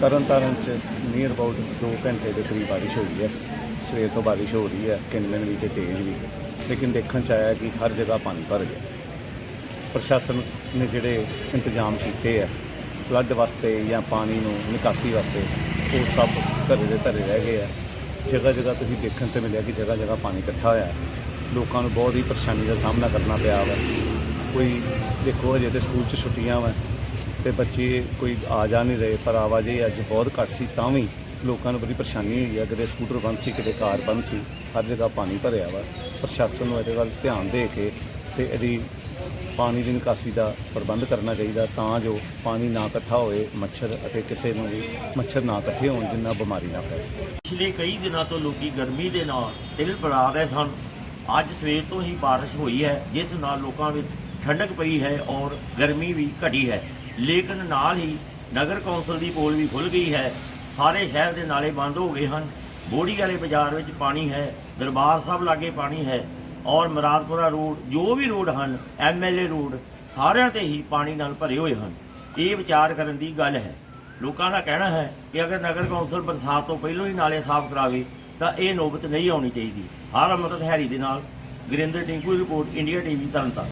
ਤਰਨ ਤਾਰਨ ਚ near about 2 ਘੰਟੇ ਦੇ ਕਰੀਬ ਬਾਰਿਸ਼ ਹੋਈ ਹੈ। ਸਵੇਰ ਤੋਂ ਬਾਰਿਸ਼ ਹੋ ਰਹੀ ਹੈ ਕਿੰਨਵੇਂ ਵੀ ਤੇ ਤੇਜ਼ ਵੀ। ਲੇਕਿਨ ਦੇਖਣ ਚ ਆਇਆ ਕਿ ਹਰ ਜਗ੍ਹਾ ਪਾਣੀ ਭਰ ਗਿਆ। ਪ੍ਰਸ਼ਾਸਨ ਨੇ ਜਿਹੜੇ ਇੰਤਜ਼ਾਮ ਕੀਤੇ ਆ ਫਲੱਡ ਵਾਸਤੇ ਜਾਂ ਪਾਣੀ ਨੂੰ ਨਿਕਾਸੀ ਵਾਸਤੇ, ਉਹ ਸਭ ਧਰੇ ਦੇ ਧਰੇ ਰਹਿ ਗਏ ਆ। ਜਗ੍ਹਾ ਜਗ੍ਹਾ ਤੁਸੀਂ ਦੇਖਣ ਤੇ ਮਿਲਿਆ ਕਿ ਜਗ੍ਹਾ ਜਗ੍ਹਾ ਪਾਣੀ ਇਕੱਠਾ ਹੋਇਆ। ਲੋਕਾਂ ਨੂੰ ਬਹੁਤ ਹੀ ਪਰੇਸ਼ਾਨੀ ਦਾ ਸਾਹਮਣਾ ਕਰਨਾ ਪਿਆ ਵਾ। ਕੋਈ ਦੇਖੋ ਅਜੇ ਤੇ ਸਕੂਲ 'ਚ ਛੁੱਟੀਆਂ ਵਾ। ਤੇ ਬੱਚੇ ਕੋਈ ਆ ਜਾ ਨਹੀਂ ਰਹੇ, ਪਰ ਆਵਾਜਾਈ ਅੱਜ ਬਹੁਤ ਘੱਟ ਸੀ, ਤਾਂ ਵੀ ਲੋਕਾਂ ਨੂੰ ਬੜੀ ਪਰੇਸ਼ਾਨੀ ਹੋਈ ਆ ਕਿਤੇ ਸਕੂਟਰ ਬੰਦ ਸੀ, ਕਿਤੇ ਕਾਰ ਬੰਦ ਸੀ, ਹਰ ਜਗ੍ਹਾ ਪਾਣੀ ਭਰਿਆ ਵਾ। ਪ੍ਰਸ਼ਾਸਨ ਨੂੰ ਇਹਦੇ ਵੱਲ ਧਿਆਨ ਦੇ ਕੇ ਤੇ ਇਹਦੀ ਪਾਣੀ ਦੀ ਨਿਕਾਸੀ ਦਾ ਪ੍ਰਬੰਧ ਕਰਨਾ ਚਾਹੀਦਾ, ਤਾਂ ਜੋ ਪਾਣੀ ਨਾ ਇਕੱਠਾ ਹੋਏ ਮੱਛਰ ਅਤੇ ਕਿਸੇ ਨੂੰ ਵੀ ਮੱਛਰ ਨਾ ਇਕੱਠੇ ਹੋਣ ਜਿੰਨਾ ਬਿਮਾਰੀ ਨਾ ਫੈਲ। ਸਕੇ ਪਿਛਲੇ ਕਈ ਦਿਨਾਂ ਤੋਂ ਲੋਕੀ ਗਰਮੀ ਦੇ ਨਾਲ ਤਿਲ ਬਣਾ ਰਹੇ ਸਨ। ਅੱਜ ਸਵੇਰ ਤੋਂ ਹੀ ਬਾਰਿਸ਼ ਹੋਈ ਹੈ, ਜਿਸ ਨਾਲ ਲੋਕਾਂ ਵਿੱਚ ਠੰਡਕ ਪਈ ਹੈ ਔਰ ਗਰਮੀ ਵੀ ਘਟੀ ਹੈ। ਲੇਕਿਨ ਨਾਲ ਹੀ ਨਗਰ ਕੌਂਸਲ ਦੀ ਪੋਲ ਵੀ ਖੁੱਲ ਗਈ ਹੈ। ਸਾਰੇ ਸ਼ਹਿਰ ਦੇ ਨਾਲੇ ਬੰਦ ਹੋ ਗਏ ਹਨ। ਬੋੜੀ ਵਾਲੇ ਬਾਜ਼ਾਰ ਵਿੱਚ ਪਾਣੀ ਹੈ, ਦਰਬਾਰ ਸਾਹਿਬ ਲਾਗੇ ਪਾਣੀ ਹੈ ਔਰ ਮਰਾਦਪੁਰਾ ਰੋਡ, ਜੋ ਵੀ ਰੋਡ ਹਨ ਐਮਐਲਏ ਰੋਡ, ਸਾਰਿਆਂ ਤੇ ਹੀ ਪਾਣੀ ਨਾਲ ਭਰੇ ਹੋਏ ਹਨ। ਇਹ ਵਿਚਾਰ ਕਰਨ ਦੀ ਗੱਲ ਹੈ। ਲੋਕਾਂ ਦਾ ਕਹਿਣਾ ਹੈ ਕਿ ਅਗਰ ਨਗਰ ਕੌਂਸਲ ਬਰਸਾਤ ਤੋਂ ਪਹਿਲਾਂ ਹੀ ਨਾਲੇ ਸਾਫ਼ ਕਰਾਵੇ, ਤਾਂ ਇਹ ਨੌਬਤ ਨਹੀਂ ਆਉਣੀ ਚਾਹੀਦੀ। ਹਰ ਅਮਰਤ ਹੈਰੀ ਦੇ ਨਾਲ, Gurinder Tinku report, India TV, Tarn Taran.